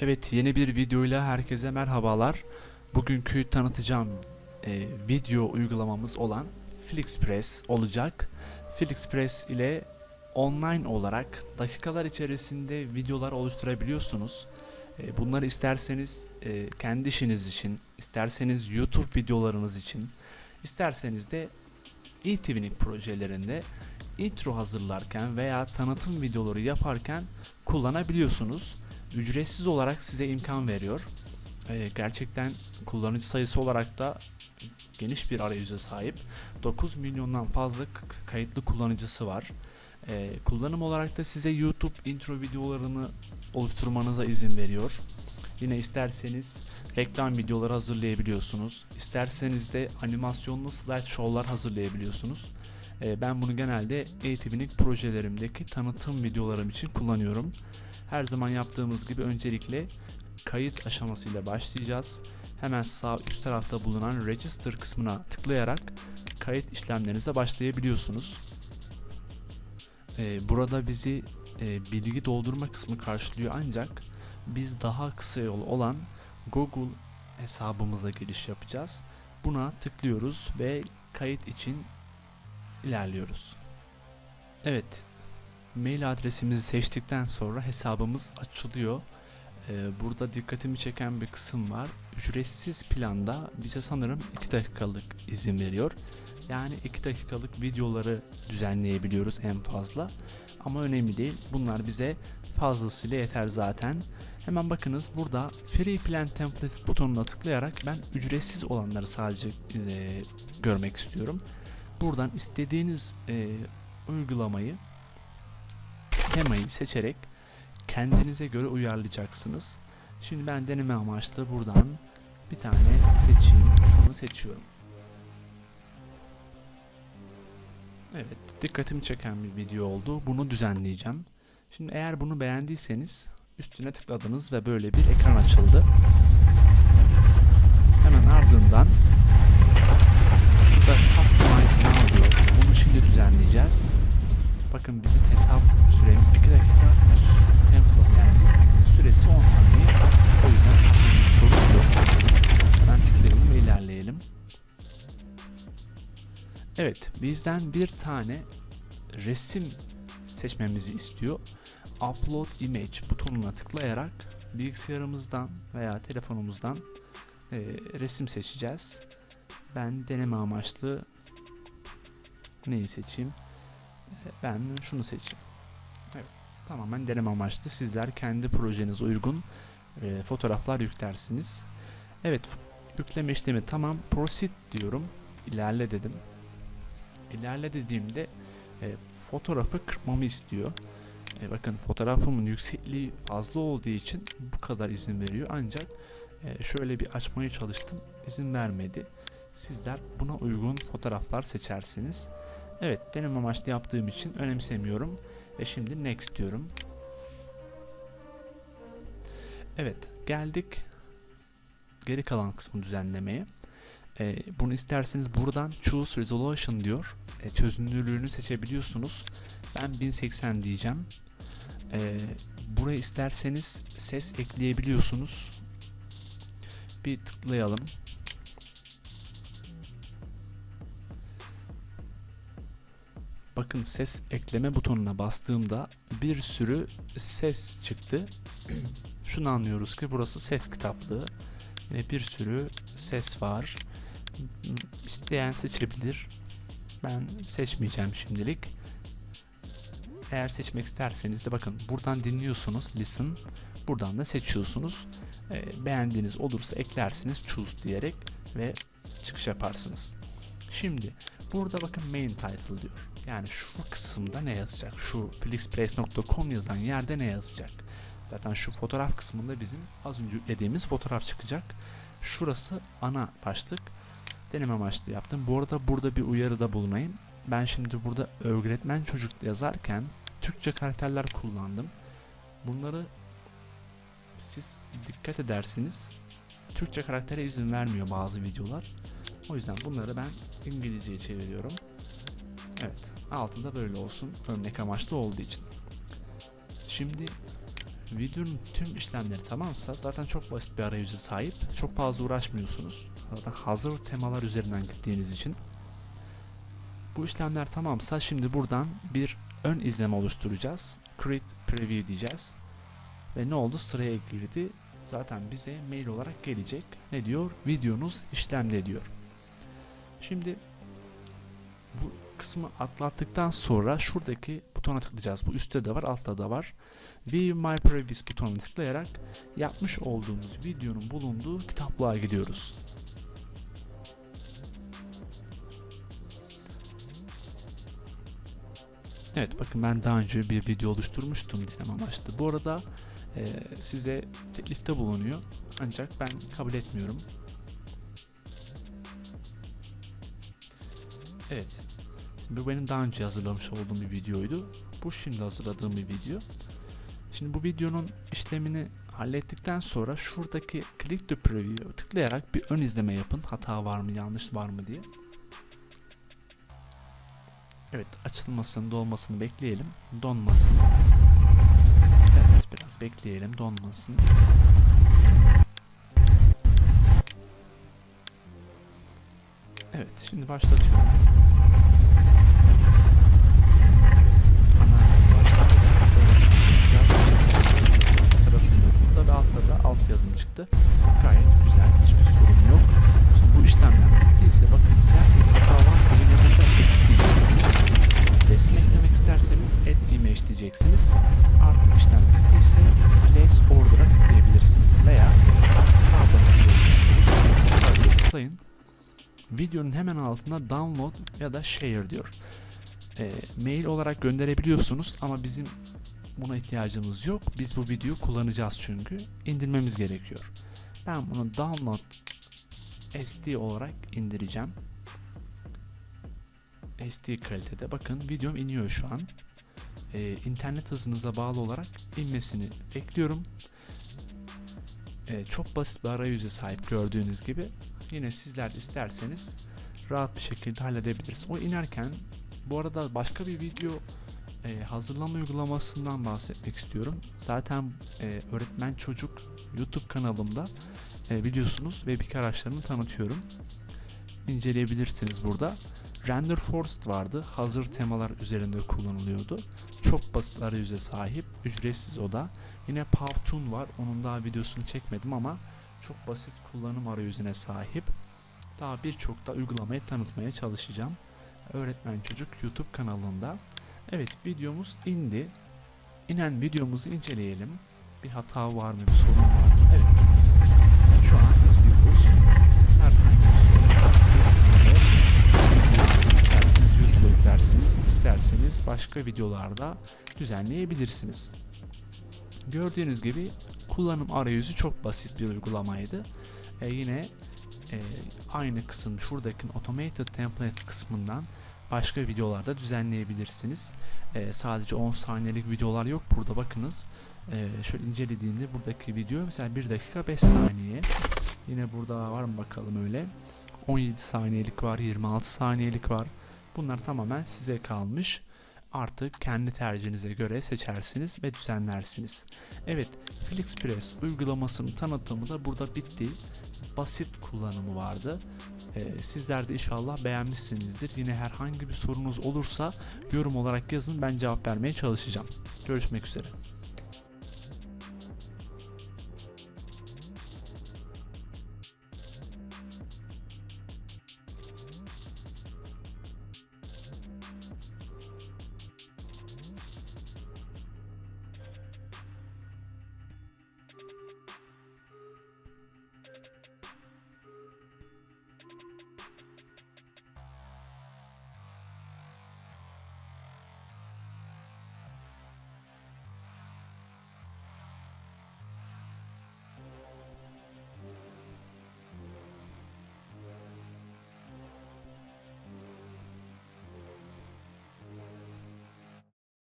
Evet yeni bir videoyla herkese merhabalar. Bugünkü tanıtacağım e, video uygulamamız olan FlixPress olacak. FlixPress ile online olarak dakikalar içerisinde videolar oluşturabiliyorsunuz. E, bunları isterseniz e, kendi işiniz için, isterseniz YouTube videolarınız için, isterseniz de eTV'nin projelerinde intro hazırlarken veya tanıtım videoları yaparken kullanabiliyorsunuz ücretsiz olarak size imkan veriyor. Ee, gerçekten kullanıcı sayısı olarak da geniş bir arayüze sahip. 9 milyondan fazla kayıtlı kullanıcısı var. Ee, kullanım olarak da size YouTube intro videolarını oluşturmanıza izin veriyor. Yine isterseniz reklam videoları hazırlayabiliyorsunuz. İsterseniz de animasyonlu slideshow'lar hazırlayabiliyorsunuz. Ee, ben bunu genelde eğitimlik projelerimdeki tanıtım videolarım için kullanıyorum. Her zaman yaptığımız gibi öncelikle kayıt aşamasıyla başlayacağız. Hemen sağ üst tarafta bulunan register kısmına tıklayarak kayıt işlemlerinize başlayabiliyorsunuz. Ee, burada bizi e, bilgi doldurma kısmı karşılıyor ancak biz daha kısa yol olan Google hesabımıza giriş yapacağız. Buna tıklıyoruz ve kayıt için ilerliyoruz. Evet, mail adresimizi seçtikten sonra hesabımız açılıyor. Ee, burada dikkatimi çeken bir kısım var. Ücretsiz planda bize sanırım 2 dakikalık izin veriyor. Yani 2 dakikalık videoları düzenleyebiliyoruz en fazla. Ama önemli değil. Bunlar bize fazlasıyla yeter zaten. Hemen bakınız burada Free Plan Templates butonuna tıklayarak ben ücretsiz olanları sadece e, görmek istiyorum. Buradan istediğiniz e, uygulamayı temayı seçerek kendinize göre uyarlayacaksınız. Şimdi ben deneme amaçlı buradan bir tane seçeyim. Şunu seçiyorum. Evet, dikkatimi çeken bir video oldu. Bunu düzenleyeceğim. Şimdi eğer bunu beğendiyseniz üstüne tıkladınız ve böyle bir ekran açıldı. Hemen ardından burada Customize Now diyor. Bunu şimdi düzenleyeceğiz. Bakın bizim hesap süremiz 2 dakika tempo yani süresi 10 saniye. O yüzden sorun yok. Hemen tıklayalım ve ilerleyelim. Evet bizden bir tane resim seçmemizi istiyor. Upload image butonuna tıklayarak bilgisayarımızdan veya telefonumuzdan e, resim seçeceğiz. Ben deneme amaçlı neyi seçeyim? Ben şunu seçeyim. Evet, tamamen deneme amaçlı. Sizler kendi projenize uygun e, fotoğraflar yüklersiniz. Evet, yükleme işlemi tamam. Proceed diyorum. İlerle dedim. İlerle dediğimde e, fotoğrafı kırpmamı istiyor. E, bakın fotoğrafımın yüksekliği fazla olduğu için bu kadar izin veriyor. Ancak e, şöyle bir açmaya çalıştım. izin vermedi. Sizler buna uygun fotoğraflar seçersiniz. Evet deneme amaçlı yaptığım için önemsemiyorum. Ve şimdi next diyorum. Evet geldik geri kalan kısmı düzenlemeye. Ee, bunu isterseniz buradan choose resolution diyor. Ee, çözünürlüğünü seçebiliyorsunuz. Ben 1080 diyeceğim. Ee, buraya isterseniz ses ekleyebiliyorsunuz. Bir tıklayalım. Bakın ses ekleme butonuna bastığımda bir sürü ses çıktı. Şunu anlıyoruz ki burası ses kitaplığı. Yine bir sürü ses var. İsteyen seçebilir. Ben seçmeyeceğim şimdilik. Eğer seçmek isterseniz de bakın buradan dinliyorsunuz listen. Buradan da seçiyorsunuz. Ee, beğendiğiniz olursa eklersiniz choose diyerek ve çıkış yaparsınız. Şimdi burada bakın main title diyor. Yani şu kısımda ne yazacak? Şu flixpress.com yazan yerde ne yazacak? Zaten şu fotoğraf kısmında bizim az önce yüklediğimiz fotoğraf çıkacak. Şurası ana başlık. Deneme amaçlı yaptım. Bu arada burada bir uyarıda bulunayım. Ben şimdi burada öğretmen çocuk yazarken Türkçe karakterler kullandım. Bunları siz dikkat edersiniz. Türkçe karaktere izin vermiyor bazı videolar. O yüzden bunları ben İngilizceye çeviriyorum. Evet, altında böyle olsun örnek amaçlı olduğu için. Şimdi videonun tüm işlemleri tamamsa zaten çok basit bir arayüze sahip. Çok fazla uğraşmıyorsunuz. Zaten hazır temalar üzerinden gittiğiniz için. Bu işlemler tamamsa şimdi buradan bir ön izleme oluşturacağız. Create Preview diyeceğiz. Ve ne oldu? Sıraya girdi. Zaten bize mail olarak gelecek. Ne diyor? Videonuz işlemde diyor. Şimdi bu kısmı atlattıktan sonra şuradaki butona tıklayacağız. Bu üstte de var, altta da var. View My Previews butonuna tıklayarak yapmış olduğumuz videonun bulunduğu kitaplığa gidiyoruz. Evet bakın ben daha önce bir video oluşturmuştum deneme amaçlı. Bu arada e, size teklifte bulunuyor. Ancak ben kabul etmiyorum. Evet. Bu benim daha önce hazırlamış olduğum bir videoydu. Bu şimdi hazırladığım bir video. Şimdi bu videonun işlemini hallettikten sonra şuradaki click to preview tıklayarak bir ön izleme yapın. Hata var mı, yanlış var mı diye. Evet, açılmasını, dolmasını bekleyelim. Donmasın. Evet, biraz bekleyelim donmasın. Evet, şimdi başlatıyorum. Yazım çıktı. Gayet güzel, hiçbir sorun yok. Şimdi bu işlemler bittiyse bakın isterseniz hata varsa yine burada edit diyeceksiniz. Resim eklemek isterseniz add image diyeceksiniz. Artık işlem bittiyse place order'a tıklayabilirsiniz veya daha basit bir göstereyim. tıklayın. Videonun hemen altında download ya da share diyor. E, mail olarak gönderebiliyorsunuz ama bizim buna ihtiyacımız yok. Biz bu videoyu kullanacağız çünkü. indirmemiz gerekiyor. Ben bunu download SD olarak indireceğim. SD kalitede. Bakın videom iniyor şu an. Ee, internet hızınıza bağlı olarak inmesini bekliyorum. Ee, çok basit bir arayüze sahip gördüğünüz gibi. Yine sizler isterseniz rahat bir şekilde halledebiliriz. O inerken bu arada başka bir video e, hazırlama uygulamasından bahsetmek istiyorum. Zaten e, öğretmen çocuk YouTube kanalımda e, biliyorsunuz webik araçlarını tanıtıyorum. İnceleyebilirsiniz burada. Render Forest vardı. Hazır temalar üzerinde kullanılıyordu. Çok basit arayüze sahip. Ücretsiz o da. Yine Powtoon var. Onun daha videosunu çekmedim ama çok basit kullanım arayüzüne sahip. Daha birçok da uygulamayı tanıtmaya çalışacağım. Öğretmen Çocuk YouTube kanalında. Evet videomuz indi. İnen videomuzu inceleyelim. Bir hata var mı? Bir sorun var mı? Evet. Şu an izliyoruz. Herhangi bir sorun. Videoyu İsterseniz YouTube'a yüklersiniz, isterseniz başka videolarda düzenleyebilirsiniz. Gördüğünüz gibi kullanım arayüzü çok basit bir uygulamaydı. E yine e, aynı kısım şuradaki Automated Template kısmından başka videolarda düzenleyebilirsiniz. E, sadece 10 saniyelik videolar yok burada bakınız. E, şöyle incelediğimde buradaki video mesela 1 dakika 5 saniye. Yine burada var mı bakalım öyle. 17 saniyelik var, 26 saniyelik var. Bunlar tamamen size kalmış. Artık kendi tercihinize göre seçersiniz ve düzenlersiniz. Evet, FlixPress uygulamasının tanıtımı da burada bitti. Basit kullanımı vardı. Ee, sizler de inşallah beğenmişsinizdir. Yine herhangi bir sorunuz olursa yorum olarak yazın ben cevap vermeye çalışacağım. Görüşmek üzere.